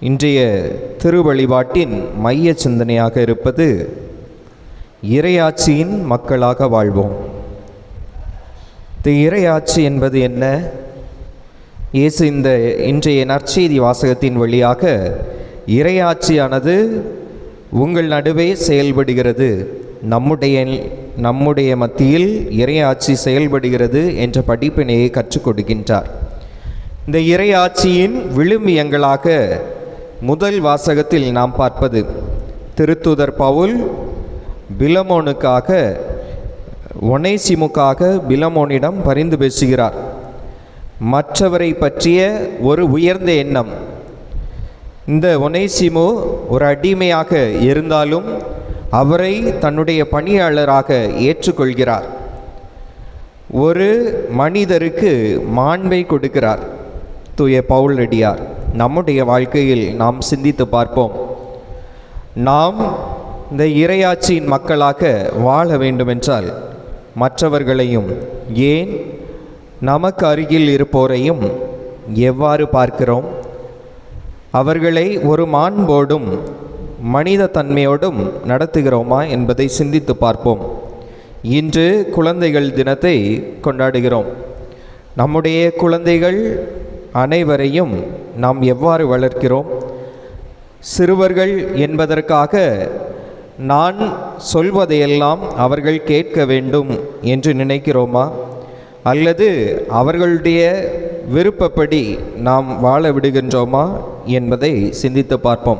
இன்றைய திருவழிபாட்டின் மைய சிந்தனையாக இருப்பது இறையாட்சியின் மக்களாக வாழ்வோம். இந்த இறையாட்சி என்பது என்ன? இயேசு இந்த இன்றைய நற்செய்தி வாசகத்தின் வழியாக இறையாட்சியானது உங்கள் நடுவே செயல்படுகிறது. நம்முடைய நம்முடைய மத்தியில் இறையாட்சி செயல்படுகிறது என்ற படிப்பினையை கற்றுக் கொடுக்கின்றார். இந்த இறையாட்சியின் விழுமியங்களாக முதல் வாசகத்தில் நாம் பார்ப்பது திருத்துதர் பவுல் பிலமோனுக்காக ஒனேசிமுக்காக பிலமோனிடம் பரிந்து பேசுகிறார். மற்றவரை பற்றிய ஒரு உயர்ந்த எண்ணம். இந்த ஒனைசிமு ஒரு அடிமையாக இருந்தாலும் அவரை தன்னுடைய பணியாளராக ஏற்றுக்கொள்கிறார். ஒரு மனிதருக்கு மாண்பை கொடுக்கிறார். தூய பவுலடியார் நம்முடைய வாழ்க்கையில் நாம் சிந்தித்து பார்ப்போம். நாம் இந்த இரையாட்சியின் மக்களாக வாழ வேண்டுமென்றால் மற்றவர்களையும் ஏன் நமக்கு அருகில் இருப்போரையும் எவ்வாறு பார்க்கிறோம்? அவர்களை ஒரு மாண்போடும் மனித தன்மையோடும் நடத்துகிறோமா என்பதை சிந்தித்து பார்ப்போம். இன்று குழந்தைகள் தினத்தை கொண்டாடுகிறோம். நம்முடைய குழந்தைகள் அனைவரையும் நாம் எவ்வாறு வளர்க்கிறோம்? சிறுவர்கள் என்பதற்காக நான் சொல்வதையெல்லாம் அவர்கள் கேட்க வேண்டும் என்று நினைக்கிறோமா? அல்லது அவர்களுடைய விருப்பப்படி நாம் வாழ விடுகின்றோமா என்பதை சிந்தித்து பார்ப்போம்.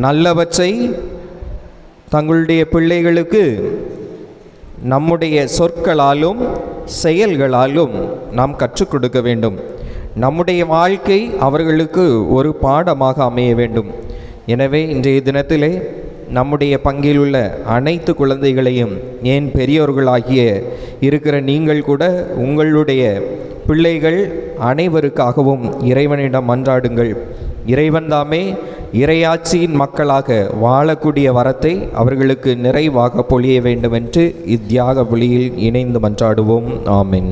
நல்லவற்றை தங்களுடைய பிள்ளைகளுக்கு நம்முடைய சொற்களாலும் செயல்களாலும் நாம் கற்றுக் கொடுக்க வேண்டும். நம்முடைய வாழ்க்கை அவர்களுக்கு ஒரு பாடமாக அமைய வேண்டும். எனவே இன்றைய தினத்திலே நம்முடைய பங்கில் உள்ள அனைத்து குழந்தைகளையும் ஏன் பெரியோர்களாகிய இருக்கிற நீங்கள் கூட உங்களுடைய பிள்ளைகள் அனைவருக்காகவும் இறைவனிடம் மன்றாடுங்கள் இறைவன் தாமே இறையாட்சியின் மக்களாக வாழக்கூடிய வரத்தை அவர்களுக்கு நிறைவாக பொழிய வேண்டும் என்று இத்தியாக வழியில் இணைந்து மன்றாடுவோம். ஆமின்.